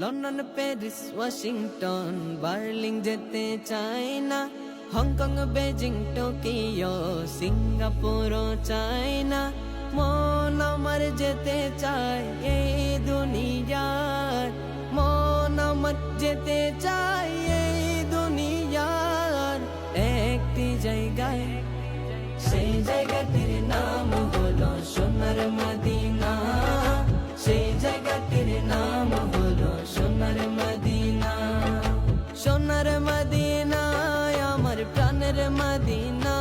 London, Paris, Washington, বার্লিং যেতে চাই না। হংকং বেজিং টোকিও সিঙ্গাপুর চাই না। মন আমার যেতে চায় এই দুনিয়ার মন আমার যেতে সোনার মদিনায় আমার প্রাণের মদিনা।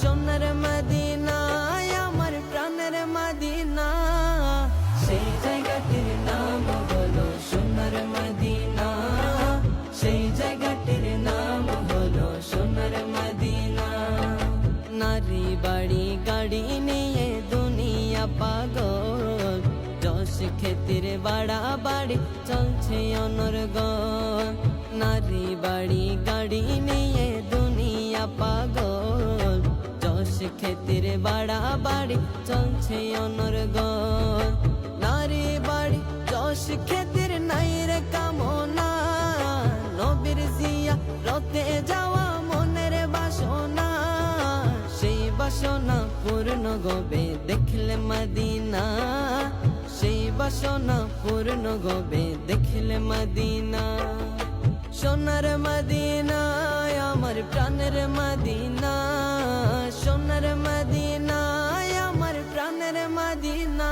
সোনার মদিনায় আমার প্রাণের মদিনা। সেই জায়গাটির নাম হলো সোনার মদিনা। সেই জায়গাটির নাম হলো সোনার মদিনা। নারী বাড়ি, গাড়ি নিয়ে দুনিয়া পাগল। যশ ক্ষেত্রে বাড়া বাড়ি চলছে অনর্গল। নারী বাড়ি, গাড়ি নিয়ে দুনিয়া পাগল। যশ ক্ষেত্রে বাড়া বাড়ি চলছে অনর্গল। নারী বাড়ি, যশ ক্ষেত্রে নাই রে কামনা। নবীর জিয়া রতে যাওয়া মনের বাসনা। সেই বাসনা পূর্ণ গবে দেখলে মদিনা। সেই বাসনা পূর্ণ গবে দেখলে মদিনা। সোনার মদিনা আমার প্রাণের মদিনা। সোনার মদিনা আমার প্রাণের মদিনা।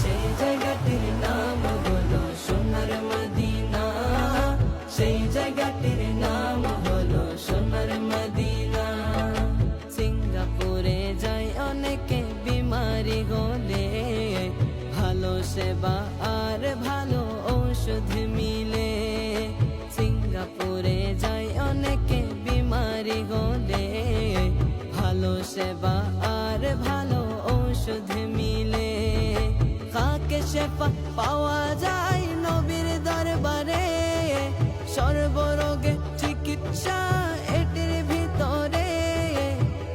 সেই জায়গাটির নাম হলো সোনার মদিনা। সেই জায়গাটির সেবা আর ভালো ঔষধ মিলে। সিঙ্গাপুরে যাই অনেকে বিমারি হলে। ভালো সেবা আর ভালো ঔষধ মিলে। কাকে সেবা পাওয়া যায় নবীর দরবারে? সর্বরোগে চিকিৎসা এটির ভিতরে।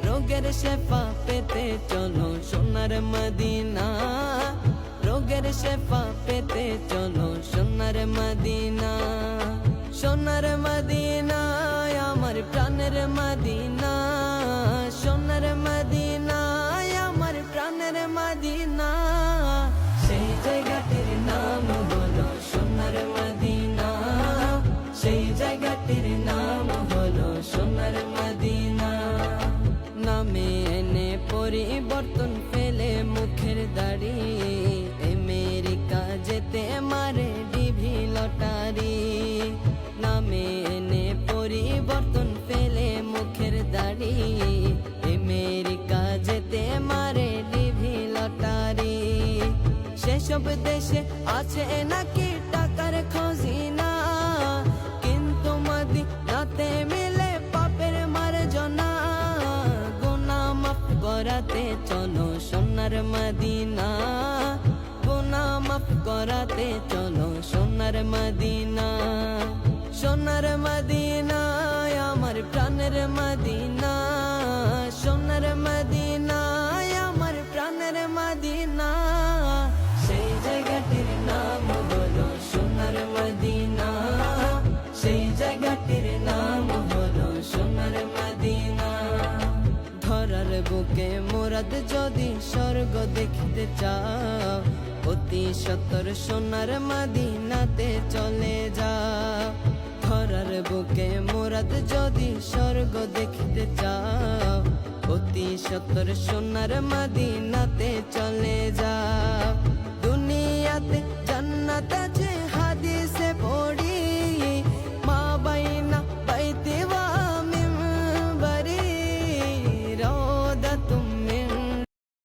রোগের শেফা পেতে চলো সোনার মদিনা। রোগের শেফা পেতে চলো সোনার মদিনা সোনার মদিনা, আমার প্রাণের মদিনা, সোনার মদিনা, আমার প্রাণের মদিনা। সেই জায়গাটির নাম হলো সোনার মদিনা, সেই জায়গাটির নাম হলো সোনার মদিনা। নামে এনে পরিবর্তন ফেলে মুখের দাড়ি। আমেরিকা যেতে মারে ডিভি লটারি। নামে এনে পরিবর্তন ফেলে মুখের দাড়ি। আমেরিকা যেতে মারে ডিভি লটারি। সেসব দেশে আছে নাকি টাকার খজিনা? কিন্তু মদিনাতে মিলে পাপের মার্জনা। গুনা মাফ করাতে চলো সোনার মদিনা। মাফ করাতে চলো সোনার মদিনা সোনার মদিনা, আমার প্রাণের মদিনা, সোনার মদিনা, আমার প্রাণের মদিনা। সেই জায়গাটির নাম হলো সোনার মদিনা, সেই জায়গাটির নাম হলো সোনার মদিনা। ধরার বুকে মোরাদ যদি স্বর্গ দেখতে চাও অতি সতর সোনার মাদিনাতে চলে যা খরার বুকে মোরাদ যদি স্বর্গ দেখতে চা অতি সতর সোনার মাদিনাতে চলে যা দুনিয়াতে